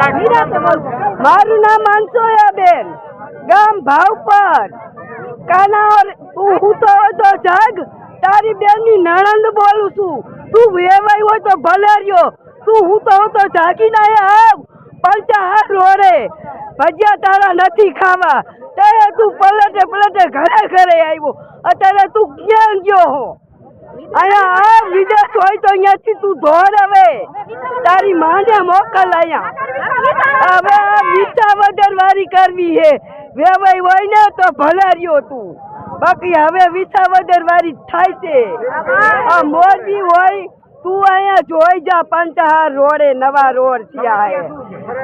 મારું નામ માનસોયા બેન. ગામ ભાવપર. કાના હું તો તો જાગ. તારી બેનની નણંદ બોલું છું. તું વેવાઈ હોય તો ભલે રહ્યો. તું હું તો તો જાગી ના આવ. પંચા હાથ રોડે. ભજીયા તારા નથી ખાવા. ત્યારે તું પલટે પલટે ઘરે ઘરે આવ્યો. અત્યારે તું ક્યાં ગયો હો? અહીંયા આ વિદેશ હોય તો અહીંયાથી તું ધોર હવે. તારી માને મોકલ અહીંયા. હવે આ વિસાવદર વારી કરવી હે. વેવાઈ હોય ને તો ભલાર્યો તું. બાકી હવે વિસાવદર વારી થાય છે. આ મોરબી હોય, તું અહીંયા જોઈ જા પંચહાર રોડે, નવા રોડ થયા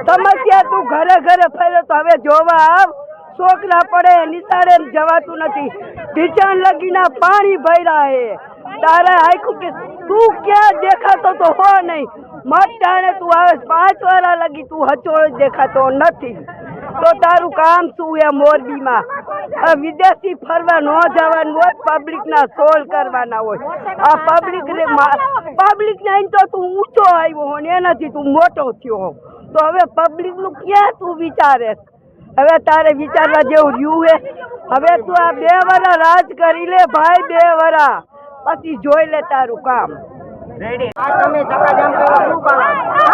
સમસ્યા તું ઘરે ઘરે ફરે તો હવે જોવા આવ. છોકરા પડે, નિશાળે જવાતું નથી. ઢીચણ લગીના પાણી ભર્યા હે. તારે આખું કે તું ક્યાં દેખાતો તો હો નહીં. મત ટાણે તું આવે પાંચ વાળા લગી તું હચોળ દેખાતો નથી. તો તારું કામ શું એ મોરબીમાં? આ વિદેશી ફરવા ન જવાનું હોય પબ્લિકના સોલ્વ કરવાના હોય. આ પબ્લિક પબ્લિક ને તો તું ઊંચો આવ્યો હો ને એનાથી તું મોટો થયો હો તો હવે પબ્લિકનું ક્યાં તું વિચારે હવે તારે વિચારવા જેવું રહ્યું હે? હવે તું આ બે વરા રાજ કરી લે, ભાઈ બે વરા. પછી જોઈ લે તારું કામ.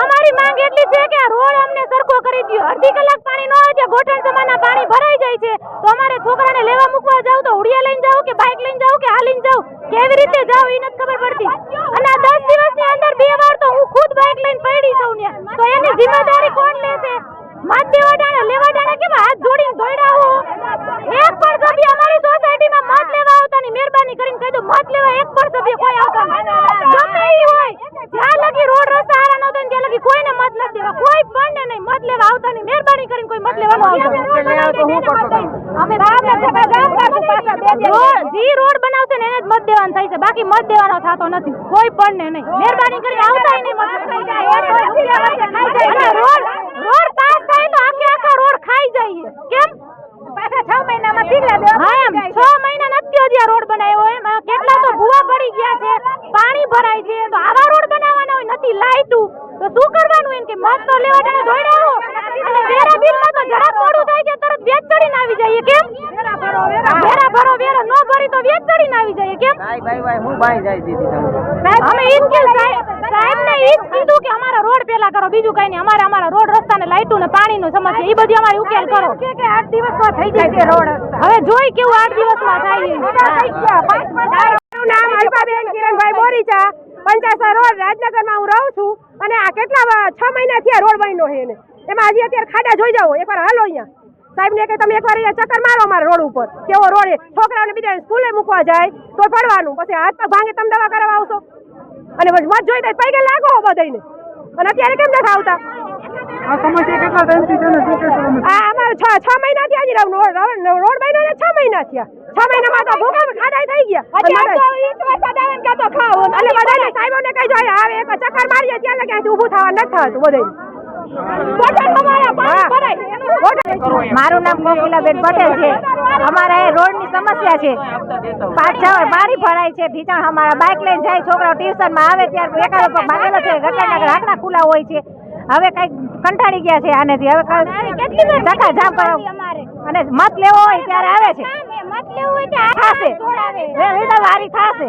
અમારી માંગ એટલી છે કે આ રોડ અમને સરખો કરી દ્યો. અડધી કલાક પાણી ન હોય ત્યાં ગોઠણ સમાના પાણી ભરાઈ જાય છે. તો અમારે છોકરાને લેવા મૂકવા જાવ તો ઉડિયા લઈને જાવ કે બાઇક લઈને જાવ કે હાલીને જાવ? કેવી રીતે જાવ એ નથી ખબર પડતી. અને આ દસ દિવસની અંદર બે વાર તો હું ખુદ બાઇક લઈને પડી છું ને તો એની જિમ્મેદારી કોણ લેશે મત દેવા ટાણે લેવા ટાણે કેમ હાથ જોડીને દોડ્યા હો એક પણ સભ્ય અમારી સોસાયટીમાં મત લેવા આવતા ની મહેરબાની કરીને કહી દો મત લેવા એક પણ સભ્ય કોઈ આવતા ગમે ઈ હોય જ્યાં લગી રોડ રસ્તા હારા ન થાય ત્યાં લગી કોઈને મત નથી દેવા. કોઈ પણ ને નહીં મત લેવા આવતા ની મહેરબાની કરીને કોઈ મત લેવા ન આવતા અમે જી રોડ બનાવશે ને એને જ મત દેવાનું થાય છે. બાકી મત દેવાનો થતો નથી. કોઈ પણ ને નહીં. મહેરબાની કરીને આવતા નહીં મત અને રોડ રોડ પાસ થાય તો આખે આખા રોડ ખાઈ જાય કેમ પાછા 6 મહિનામાં ઠીકરા દેવા હા એમ 6 મહિના નથી હજી આ રોડ બનાવ્યો એમ આ કેટલા તો ભૂવા પડી ગયા છે પાણી ભરાય છે તો આવા રોડ બનાવવાના હોય નથી લાઈટું તો એમ કે મત તો લેવા ટાણે દોડ્યા અને વેરા બિલમાં તો જરા પડું થાય છે તરત વેચ ચડીને આવી જઈએ કેમ? વેરા ભરો વેરા નો ભરી તો વેચ ચડીને આવી જઈએ કેમ? અમે ઈ કે સાહેબ ને ઈ કીધું કે અમારા રોડ પેલા કરો બીજું કઈ નહીં. અમારે અમારા રોડ રસ્તા ને લાઈટું ને પાણીનું સમસ્યા ઈ બધી અમારી ઉકેલ કરો. કે કે 8 દિવસમાં થઈ જશે રોડ હવે જોઈ કેવું 8 દિવસમાં થાય મારું નામ અલ્પાબેન કિરણભાઈ બોરીચા પંચાસર રોડ રાજનગરમાં હું રહું છું અને આ કેટલા છ મહિના થયા રોડ બન્યો છે એને. એમાં હજી અત્યારે ખાડા જોઈ જાઓ. એકવાર હાલો અહીંયા. સાહેબ ને કે તમે એકવાર અહીંયા ચક્કર મારો અમારા રોડ ઉપર. કેવો રોડ છોકરાઓને બીજા સ્કૂલે મૂકવા જાય તો પડવાનું. પછી હાથ પગ ભાંગે તમે દવા કરવા આવશો. અને મત જોઈ દે પૈકે લાગો બધાને અને અત્યારે કેમ નથી આવતા? આ અમારે છ છ મહિના થયા હજી રોડ રોડ બન્યો ને છ મહિના થયા છ મહિનામાં તો ભૂકંપ ખાડા થઈ ગયા. એટલે બધાને સાહેબોને કહી જોઈએ આવે એક ચક્કર મારીએ ત્યાં લગે ઊભું થવા નથી થતું બધે મારું નામ કોકિલાબેન પટેલ છે. અમારે રોડની સમસ્યા છે. છ બારી ભરાય છે. ભીચાણ અમારા બાઇક લઈને જાય છોકરાઓ ટ્યુશનમાં આવે ત્યારે એકાદો પગ ભાગેલો છે. ગટરના રાખના ખુલ્લા હોય છે. હવે કંઈક કંટાળી ગયા છે આનેથી. હવે ધક્કા જામ કરો અને મત લેવો હોય ત્યારે આવે છે. મત લેવો હોય થશે. વારી થશે.